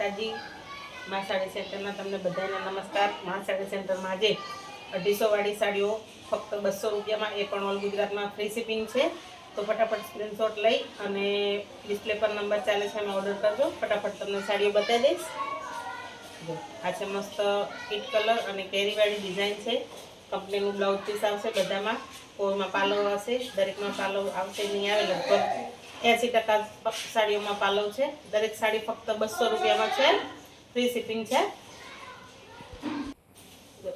માતાજી, મા સાડી સેન્ટરના તમને બધાને નમસ્કાર. મા સાડી સેન્ટરમાં આજે અઢીસો વાળી સાડીઓ, ફક્ત બસો રૂપિયામાં, એ પણ ઓલ ગુજરાતમાં ફ્રી શિપિંગ છે. તો ફટાફટ સ્ક્રીનશોટ લઈ અને ડિસ્પ્લે પર નંબર ચાલે છે એમાં ઓર્ડર કરજો. ફટાફટ તમને સાડીઓ બતાવી દઈશ. આ છે મસ્ત પીટ કલર અને કેરીવાળી ડિઝાઇન છે. કંપનીનું બ્લાઉઝ પીસ આવશે બધામાં. કોઈમાં પાલવ આવશે દરેકમાં પાલવ આવશે, નહીં આવે લગભગ. એંસી ટકા સાડીઓમાં પાલવ છે. દરેક સાડી ફક્ત બસો રૂપિયામાં છે. ફ્રી શિપિંગ છે.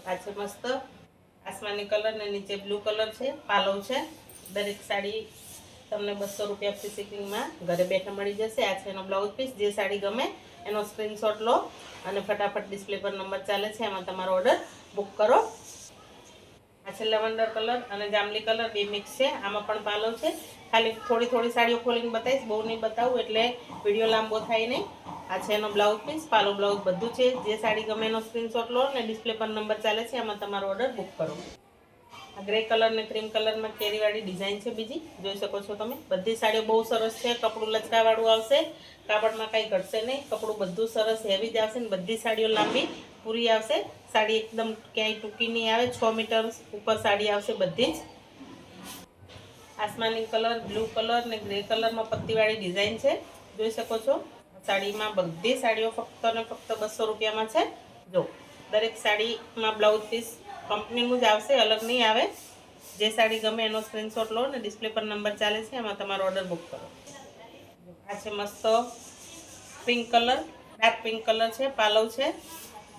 આ છે મસ્ત આસમાની કલર ને નીચે બ્લુ કલર છે, પાલવ છે. દરેક સાડી તમને બસો રૂપિયા ફ્રી શિપિંગમાં ઘરે બેઠા મળી જશે. આ છે એનો બ્લાઉઝ પીસ જે સાડી ગમે એનો સ્ક્રીનશોટ લો અને ફટાફટ ડિસ્પ્લે પર નંબર ચાલે છે. એમાં તમારો ઓર્ડર બુક કરો. આ છે લેવન્ડર કલર અને જાંબલી કલર બે મિક્સ છે. આમાં પણ પાલવ છે. ખાલી થોડી થોડી સાડીઓ ખોલીને બતાવીશ. બહુ નહીં બતાવું એટલે વીડિયો લાંબો થાય નહીં. આ છે એનો બ્લાઉઝ પીસ પાલો બ્લાઉઝ બધું છે. જે સાડી ગમે એનો સ્ક્રીનશોટ લો અને ડિસ્પ્લે પર નંબર ચાલે છે. એમાં તમારો ઓર્ડર બુક કરો. આ ગ્રે કલર ને ક્રીમ કલરમાં કેરીવાળી ડિઝાઇન છે બીજી. જોઈ શકો છો તમે. બધી સાડીઓ બહુ સરસ છે. કપડું લચકાવાળું આવશે. કાપડમાં કાંઈ ઘટશે નહીં. કપડું બધું સરસ હેવી જ આવશે ને બધી સાડીઓ લાંબી. પૂરી આવશે. સાડી એકદમ ક્યાંય ટૂંકી નહીં આવે. છ મીટર ઉપર સાડી આવશે બધી જ. આસમાની કલર, બ્લુ કલર ને ગ્રે કલરમાં પત્તીવાળી ડિઝાઇન છે. જોઈ શકો છો. સાડીમાં બધી સાડીઓ ફક્ત ને ફક્ત બસો રૂપિયામાં છે. જો, દરેક સાડીમાં બ્લાઉઝ પીસ કંપનીનું જ આવશે, અલગ નહીં આવે. જે સાડી ગમે એનો સ્ક્રીનશોટ લો ને ડિસ્પ્લે પર નંબર ચાલે છે, એમાં તમારો ઓર્ડર બુક કરો. આ છે મસ્ત pink colour dark pink colour છે, પાલવ છે.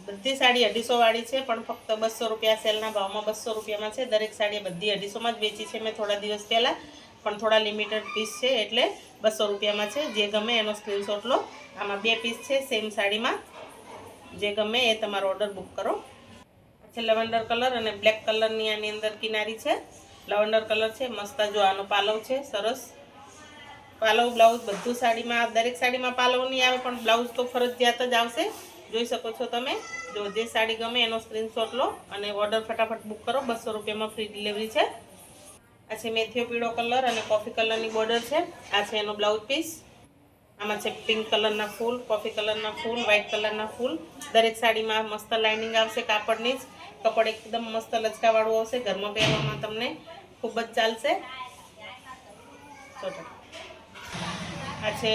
બધી સાડી અઢીસો વાળી છે, પણ ફક્ત બસો રૂપિયા સેલના ભાવમાં બસો રૂપિયામાં છે. દરેક સાડી બધી અઢીસોમાં જ વેચી છે. મેં થોડા દિવસ પહેલાં, પણ થોડા લિમિટેડ પીસ છે, એટલે બસો રૂપિયામાં છે. જે ગમે એનો સ્ક્રીનશોટ લો. આમાં બે પીસ છે સેમ સાડીમાં. જે ગમે એ તમારો ઓર્ડર બુક કરો. છે લવંડર કલર અને બ્લેક કલરની આની અંદર કિનારી છે. લવંડર કલર છે, મસ્ત જો આનો પાલવ છે, સરસ. પાલવ બ્લાઉઝ બધું સાડીમાં, દરેક સાડીમાં પાલવ નહીં આવે, પણ બ્લાઉઝ તો ફરજિયાત જ આવશે. જોઈ શકો છો તમે. જો જે સાડી ગમે એનો સ્ક્રીનશોટ લો અને ઓર્ડર ફટાફટ બુક કરો. બસો રૂપિયામાં ફ્રી ડિલિવરી છે. આ છે મેથીઓ પીળો કલર અને કોફી કલરની બોર્ડર છે. આ છે એનો બ્લાઉઝ પીસ આમાં છે પિંક કલરના ફૂલ કોફી કલરના ફૂલ વ્હાઇટ કલરના ફૂલ. દરેક સાડીમાં મસ્ત લાઇનિંગ આવશે કાપડની જ. કપડ એકદમ મસ્ત લચકાવાળું આવશે. ઘરમાં પહેરવામાં તમને ખૂબ જ ચાલશે. આ છે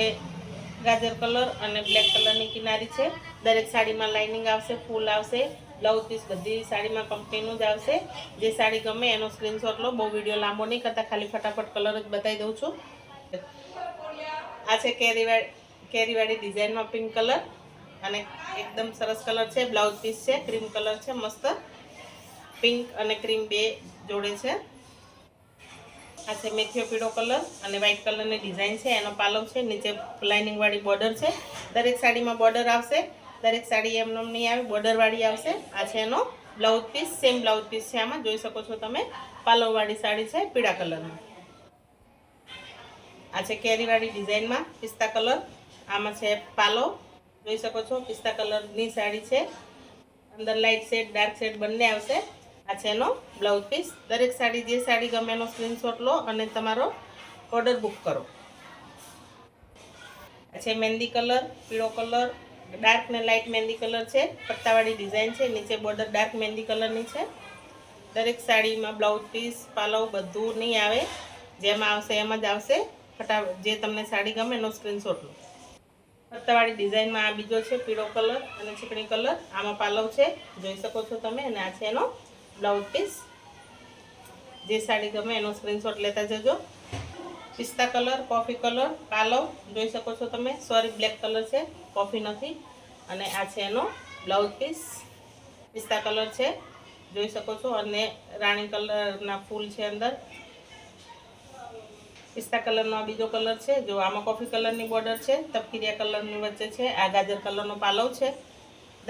ગાજર કલર અને બ્લેક કલરની કિનારી છે. દરેક સાડીમાં લાઇનિંગ આવશે, ફૂલ આવશે. બ્લાઉઝ પીસ બધી સાડીમાં કંપનીનું જ આવશે. જે સાડી ગમે એનો સ્ક્રીનશોટ લો. બહુ વીડિયો લાંબો નહીં કરતાં, ખાલી ફટાફટ કલર જ બતાવી દઉં છું. આ છે કેરીવાળી કેરીવાળી ડિઝાઇનમાં પિંક કલર અને એકદમ સરસ કલર છે. બ્લાઉઝ પીસ છે ક્રીમ કલર છે, મસ્ત. પિંક અને ક્રીમ બે જોડે છે. આ છે મેથીઓ પીળો કલર અને વ્હાઇટ કલરની ડિઝાઇન છે. એનો પાલવ છે, નીચે લાઇનિંગવાળી બોર્ડર છે. દરેક સાડીમાં બોર્ડર આવશે. દરેક સાડી એમનો નહીં આવે બોર્ડરવાળી આવશે. આ છે એનો blouse piece same blouse piece છે આમાં. જોઈ શકો છો તમે પાલવવાળી સાડી છે, પીળા કલરમાં આ છે કેરીવાળી ડિઝાઇનમાં પિસ્તા કલર આમાં છે પાલો જોઈ શકો છો, પિસ્તા કલરની સાડી છે. અંદર લાઇટ શેડ ડાર્ક શેડ બંને આવશે. આ છે એનો બ્લાઉઝ પીસ. દરેક સાડી જે સાડી ગમે એનો સ્ક્રીનશોટ લો અને તમારો ઓર્ડર બુક કરો. આ છે મહેંદી કલર, પીળો કલર ડાર્ક ને લાઇટ મહેંદી કલર છે, પટ્ટાવાળી ડિઝાઇન છે, નીચે બોર્ડર ડાર્ક મહેંદી કલરની છે. દરેક સાડીમાં બ્લાઉઝ પીસ, પાલવ બધું નહીં આવે. જેમાં આવશે એમ જ આવશે. ફટા જે તમને સાડી ગમે એનો સ્ક્રીનશોટ લો. પત્તાવાળી ડિઝાઇનમાં આ બીજો છે પીળો કલર અને ચીકણી કલર. આમાં પાલવ છે, જોઈ શકો છો તમે. અને આ છે એનો બ્લાઉઝ પીસ. જે સાડી ગમે એનો સ્ક્રીનશોટ લેતા જજો. પિસ્તા કલર, કોફી કલર પાલવ જોઈ શકો છો તમે. સોરી બ્લેક કલર છે, કોફી નથી. અને આ છે એનો બ્લાઉઝ પીસ. પિસ્તા કલર છે, જોઈ શકો છો. અને રાણી કલરના ફૂલ છે અંદર. પિસ્તા કલરનો આ બીજો કલર છે, જો આમાં કોફી કલરની બોર્ડર છે, તપકીરિયા કલરની વચ્ચે છે, આ ગાજર કલરનો પાલવ છે.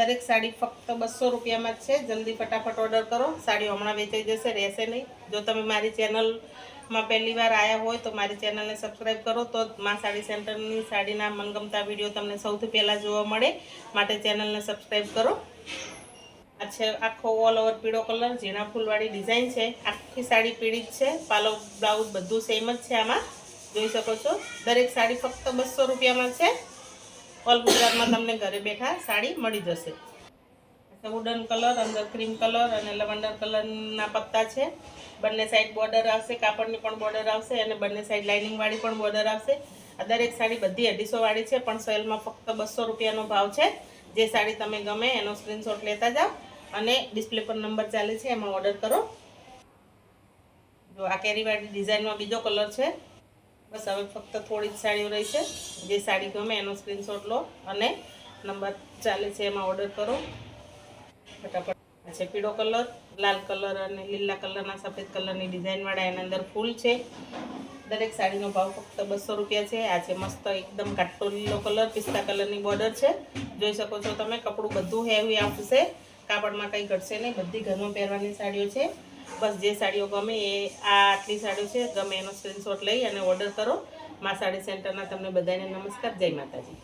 દરેક સાડી ફક્ત બસો રૂપિયામાં જ છે. જલ્દી ફટાફટ ઓર્ડર કરો. સાડીઓ હમણાં વેચાઈ જશે, રહેશે નહીં. જો તમે મારી ચેનલમાં પહેલી વાર આવ્યા હોય તો મારી ચેનલને સબસ્ક્રાઈબ કરો તો મા સાડી સેન્ટરની સાડીના મનગમતા વીડિયો તમને સૌથી પહેલાં જોવા મળે. માટે ચેનલને સબસ્ક્રાઈબ કરો. આ છે આખો ઓલ ઓવર પીળો કલર, ઝીણા ફૂલવાળી ડિઝાઇન છે. આખી સાડી પીળી જ છે. પાલો બ્લાઉઝ બધું સેમ જ છે આમાં. જોઈ શકો છો. દરેક સાડી ફક્ત બસો રૂપિયામાં છે. ઓલ ગુજરાતમાં તમને ઘરે બેઠા સાડી મળી જશે. વુડન કલર અંદર ક્રીમ કલર અને લવંડર કલરના પત્તા છે. બંને સાઈડ બોર્ડર આવશે, કાપડની પણ બોર્ડર આવશે અને બંને સાઈડ લાઇનિંગવાળી પણ બોર્ડર આવશે. આ દરેક સાડી બધી અઢીસોવાળી છે, પણ સેલમાં ફક્ત બસો રૂપિયાનો ભાવ છે. જે સાડી તમે ગમે એનો સ્ક્રીનશોટ લેતા જાઓ અને ડિસ્પ્લે પર નંબર ચાલે છે, એમાં ઓર્ડર કરો. જો આ કેરીવાળી ડિઝાઇનમાં બીજો કલર છે. બસ હવે ફક્ત થોડી જ સાડીઓ રહી છે. જે સાડી ગમે એનો સ્ક્રીનશોટ લો અને નંબર ચાલે છે એમાં ઓર્ડર કરો. ફટાફટ. છે પીળો કલર, લાલ કલર અને લીલા કલરના સફેદ કલરની ડિઝાઇનવાળા એના અંદર ફૂલ છે. દરેક સાડીનો ભાવ ફક્ત બસો રૂપિયા છે. આ છે મસ્ત એકદમ કાટો લીલો કલર, પિસ્તા કલરની બોર્ડર છે. જોઈ શકો છો તમે, કપડું બધું હેવી આવશે. કાપડમાં કંઈ ઘટશે નહીં. બધી ઘરમાં પહેરવાની સાડીઓ છે. બસ જે સાડીઓ ગમે એ આ આટલી સાડીઓ છે. ગમે એનો સ્ક્રીનશોટ લઈ અને ઓર્ડર કરો. મા સાડી સેન્ટરના તમને બધાને નમસ્કાર. જય માતાજી.